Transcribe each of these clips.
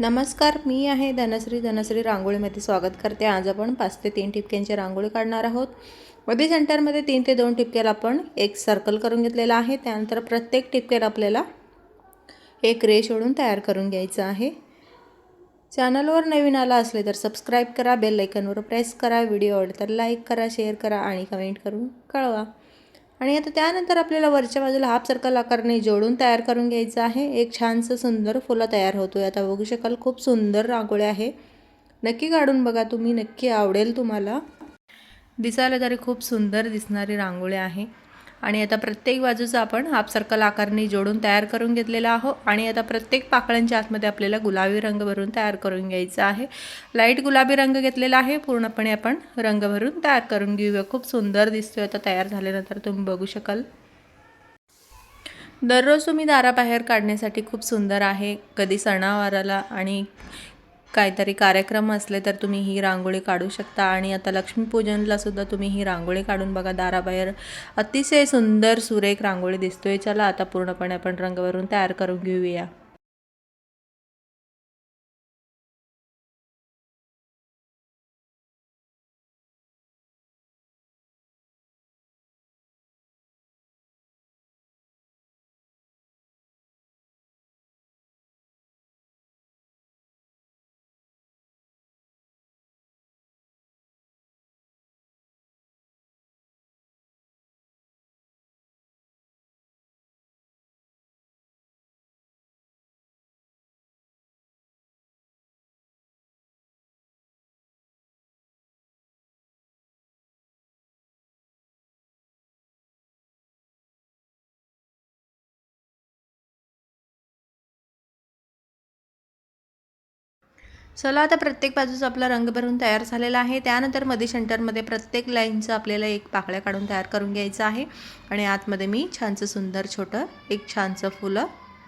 नमस्कार मी आहे धनश्री. धनश्री रांगोळीमध्ये स्वागत करते. आज आपण पाच ते तीन ठिपक्यांची रांगोळी काढणार आहोत. मध्ये सेंटरमध्ये तीन ते दोन ठिपक्याला आपण एक सर्कल करून घेतलेला आहे. त्यानंतर प्रत्येक ठिपक्याला आपल्याला एक रेश ओढून तयार करून घ्यायचं आहे. चॅनलवर नवीन आला असले तर सबस्क्राईब करा बेल आयकनवर प्रेस करा व्हिडिओ आवडला तर लाईक करा शेअर करा आणि कमेंट करून कळवा. आणि आता त्यानंतर आपल्याला वरच्या बाजूला हाफ सर्कल आकारने जोडून तयार करून घ्यायचं आहे. एक छानसं सुंदर फुलं तयार होतो आहे आता बघू शकाल खूप सुंदर रांगोळ्या आहे. नक्की काढून बघा तुम्ही. नक्की आवडेल तुम्हाला. दिसायला तरी खूप सुंदर दिसणारी रांगोळी आहे. आणि आता प्रत्येक बाजूचा आपण हाफ सर्कल आकारणी जोडून तयार करून घेतलेला आहो आणि आता प्रत्येक पाकळ्यांच्या आतमध्ये आपल्याला गुलाबी रंग भरून तयार करून घ्यायचा आहे. लाइट गुलाबी रंग घेतलेला आहे. पूर्णपणे आपण रंग भरून तयार करून घेऊया. खूप सुंदर दिसतोय. आता तयार झाल्यानंतर तुम्ही बघू शकाल. दररोज तुम्ही दाराबाहेर काढण्यासाठी खूप सुंदर आहे. कधी सणावाराला आणि काहीतरी कार्यक्रम असले तर तुम्ही ही रांगोळी काढू शकता. आणि आता लक्ष्मीपूजनला सुद्धा तुम्ही ही रांगोळी काढून बघा. दाराबाहेर अतिशय सुंदर सुरेख रांगोळी दिसतोय. चला आता पूर्णपणे आपण रंगवरून तयार करून घेऊया. चला आता प्रत्येक बाजूचा आपला रंग भरून तयार झालेला आहे. त्यानंतरमध्ये सेंटरमध्ये प्रत्येक लाईनचं आपल्याला एक पाकळ्या काढून तयार करून घ्यायचं आहे. आणि आतमध्ये मी छानसं सुंदर छोटं एक छानसं फुलं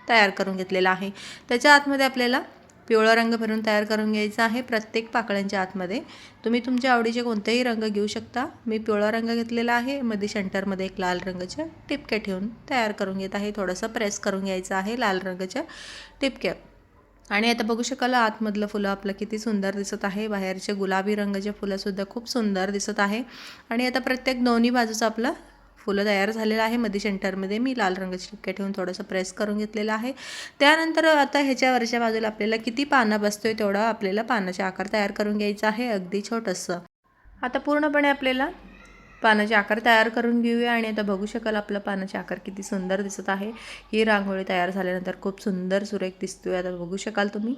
तयार करून घेतलेलं आहे. त्याच्या आतमध्ये आपल्याला पिवळा रंग भरून तयार करून घ्यायचा आहे. प्रत्येक पाकळ्यांच्या आतमध्ये तुम्ही तुमच्या आवडीचे कोणतेही रंग घेऊ शकता. मी पिवळा रंग घेतलेला आहे. मध्ये सेंटरमध्ये एक लाल रंगाच्या टिपक्या ठेवून तयार करून घेत आहे. थोडंसं प्रेस करून घ्यायचं आहे लाल रंगाच्या टिपक्या. आणि आता बघू शकाल आतमधलं फुलं आपलं किती सुंदर दिसत आहे. बाहेरचे गुलाबी रंगाचे फुलंसुद्धा खूप सुंदर दिसत आहे. आणि आता प्रत्येक दोन्ही बाजूचं आपलं फुलं तयार झालेलं आहे. मध्ये सेंटरमध्ये मी लाल रंगाची टिक्के ठेवून थोडंसं प्रेस करून घेतलेलं आहे. त्यानंतर आता ह्याच्या वरच्या बाजूला आपल्याला किती पानं बसतोय तेवढं आपल्याला पानाचे आकार तयार करून घ्यायचा आहे. अगदी छोटंसं. आता पूर्णपणे आपल्याला पानाचे आकार तयार करून घेऊया आणि आता बघू शकाल आपलं पानाचे आकार किती सुंदर दिसत आहे. ही रांगोळी तयार झाल्यानंतर खूप सुंदर सुरेख दिसतोय. आता बघू शकाल तुम्ही.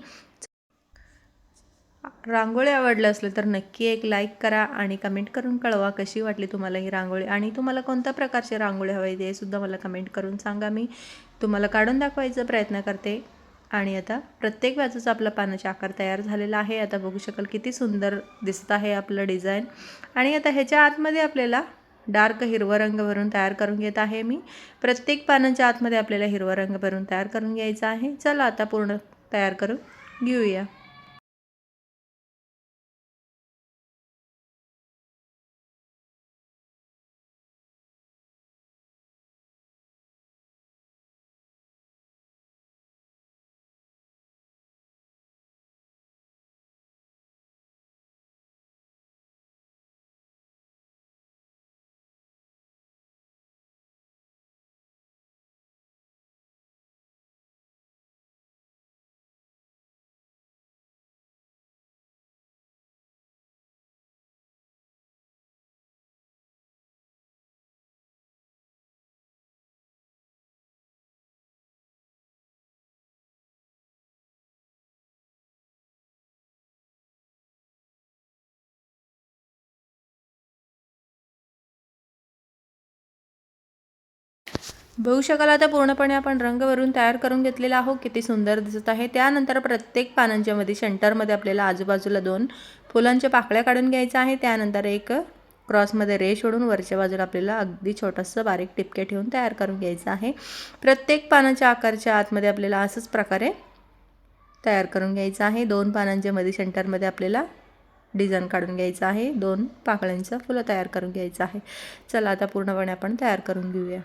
रांगोळी आवडलं असलं तर नक्की एक लाईक करा आणि कमेंट करून कळवा कशी वाटली तुम्हाला ही रांगोळी आणि तुम्हाला कोणत्या प्रकारची रांगोळी हवी ते सुद्धा मला कमेंट करून सांगा मी. तुम्हाला काढून दाखवायचा प्रयत्न करते. आणि आता प्रत्येक बाजूचा आपला पानाचा आकार तयार झालेला आहे. आता बघू शकाल किती सुंदर दिसत आहे आपलं डिझाईन. आणि आता ह्याच्या आतमध्ये आपल्याला डार्क हिरवा रंग भरून तयार करून घेत आहे मी. प्रत्येक पानांच्या आतमध्ये आपल्याला हिरवा रंग भरून तयार करून घ्यायचा आहे. चला आता पूर्ण तयार करून घेऊया. बघू शकाल आता पूर्णपणे आपण रंग भरून तयार करून घेतलेला आहोत. किती सुंदर दिसत आहे. त्यानंतर प्रत्येक पानांच्या मध्ये सेंटरमध्ये आपल्याला आजूबाजूला दोन फुलांच्या पाकळ्या काढून घ्यायच्या आहे त्यानंतर एक क्रॉसमध्ये रेश ओढून वरच्या बाजूला आपल्याला अगदी छोटंसं बारीक टिपके ठेवून तयार करून घ्यायचं आहे. प्रत्येक पानाच्या आकारच्या आतमध्ये आपल्याला असंच प्रकारे तयार करून घ्यायचं आहे. दोन पानांच्या मध्ये सेंटरमध्ये आपल्याला डिझाईन काढून घ्यायचं आहे. दोन पाकळ्यांचं फुलं तयार करून घ्यायचं आहे. चला आता पूर्णपणे आपण तयार करून घेऊया.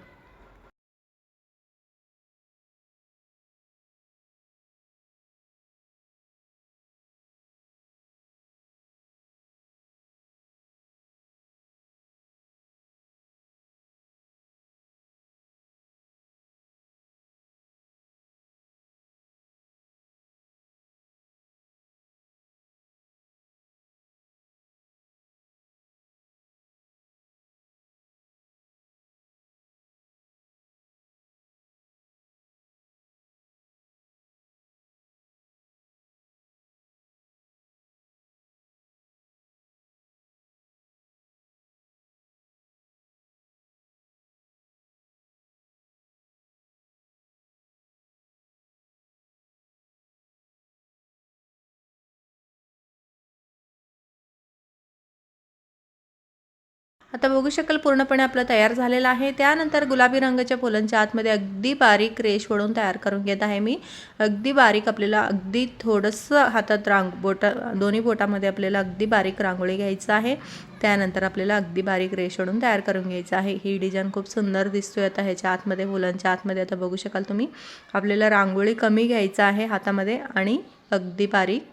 आता बघू शकाल पूर्णपणे आपलं तयार झालेलं आहे. त्यानंतर गुलाबी रंगाच्या फुलांच्या आतमध्ये अगदी बारीक रेश वळून तयार करून घेत आहे मी. अगदी बारीक आपल्याला अगदी थोडंसं हातात रांग बोटा दोन्ही बोटामध्ये आपल्याला अगदी बारीक रांगोळी घ्यायचं आहे. त्यानंतर आपल्याला अगदी बारीक रेश वळून तयार करून घ्यायचं आहे. ही डिझाईन खूप सुंदर दिसतोय आता ह्याच्या आतमध्ये फुलांच्या आतमध्ये. आता बघू शकाल तुम्ही. आपल्याला रांगोळी कमी घ्यायचं आहे हातामध्ये आणि अगदी बारीक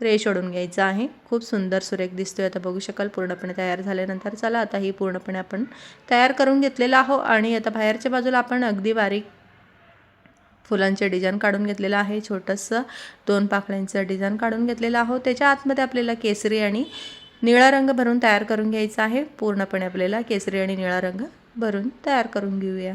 रेश ओढून घ्यायचं आहे. खूप सुंदर सुरेख दिसतो आहे आता बघू शकाल पूर्णपणे तयार झाल्यानंतर चला आता ही पूर्णपणे आपण तयार करून घेतलेलं आहो. आणि आता बाहेरच्या बाजूला आपण अगदी बारीक फुलांचे डिझाईन काढून घेतलेलं आहे. छोटंसं दोन पाकळ्यांचं डिझाईन काढून घेतलेलं आहो. त्याच्या आतमध्ये आपल्याला केसरी आणि निळा रंग भरून तयार करून घ्यायचा आहे. पूर्णपणे आपल्याला केसरी आणि निळा रंग भरून तयार करून घेऊया.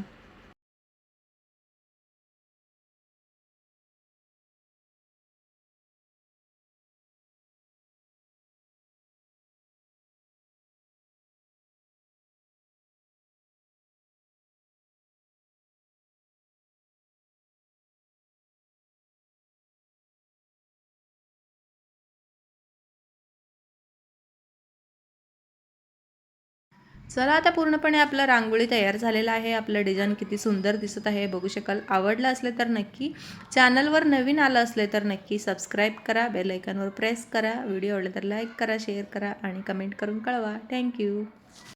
चला आता पूर्णपणे आपलं रांगोळी तयार झालेलं आहे. आपलं डिझाईन किती सुंदर दिसत आहे. बघू शकाल. आवडलं असले तर नक्की चॅनलवर नवीन आलं असले तर नक्की सबस्क्राईब करा. बेल प्रेस करा. व्हिडिओ आवडला तर लाईक करा शेअर करा आणि कमेंट करून कळवा. थँक्यू